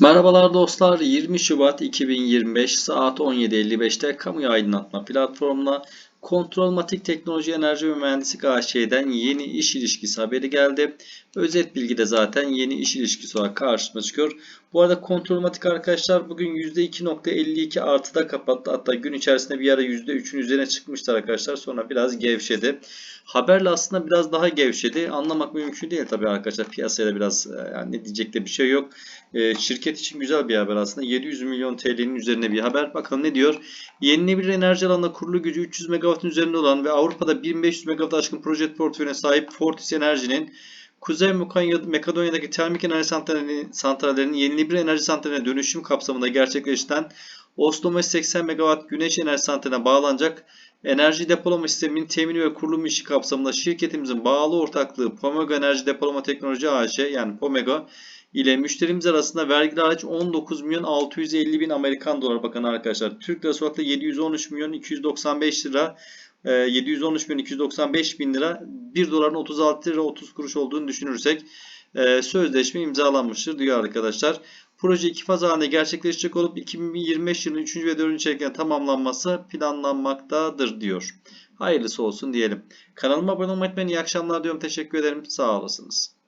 Merhabalar dostlar. 20 Şubat 2025 saat 17.55'te kamuya aydınlatma platformuna Kontrolmatik Teknoloji Enerji ve Mühendislik AŞ'den yeni iş ilişkisi haberi geldi. Özet bilgi de zaten yeni iş ilişkisi olarak karşıma çıkıyor. Bu arada Kontrolmatik arkadaşlar bugün %2.52 artıda kapattı. Hatta gün içerisinde bir ara %3'ün üzerine çıkmıştı arkadaşlar. Sonra biraz gevşedi. Haberle aslında biraz daha gevşedi. Anlamak mümkün değil tabii arkadaşlar. Piyasaya biraz e, yani ne diyecek de bir şey yok. E, şirket için güzel bir haber aslında. 700 milyon TL'nin üzerine bir haber. Bakalım ne diyor? Yenilenebilir enerji alanında kurulu gücü 300 MW'ın üzerinde olan ve Avrupa'da 1500 MW aşkın proje portföyüne sahip Fortis Enerji'nin Kuzey Makedonya'daki termik enerji santrallerinin, santrallerinin yenilenebilir enerji santraline dönüşüm kapsamında gerçekleştiren Oslo 80 MW güneş enerji santraline bağlanacak enerji depolama sisteminin temini ve kurulum işi kapsamında şirketimizin bağlı ortaklığı Pomego Enerji Depolama Teknoloji AŞ yani Pomego ile müşterimiz arasında vergili hariç 19 milyon 650 bin Amerikan doları bakın arkadaşlar. Türk lirası olarak da 713 milyon 295 lira 713 milyon 295 bin lira 1 doların 36 lira 30 kuruş olduğunu düşünürsek e, sözleşme imzalanmıştır diyor arkadaşlar. Proje iki faz halinde gerçekleşecek olup 2025 yılının 3. ve 4. çeyrekinde tamamlanması planlanmaktadır diyor. Hayırlısı olsun diyelim. Kanalıma abone olmayı unutmayın. İyi akşamlar diyorum. Teşekkür ederim. Sağ olasınız.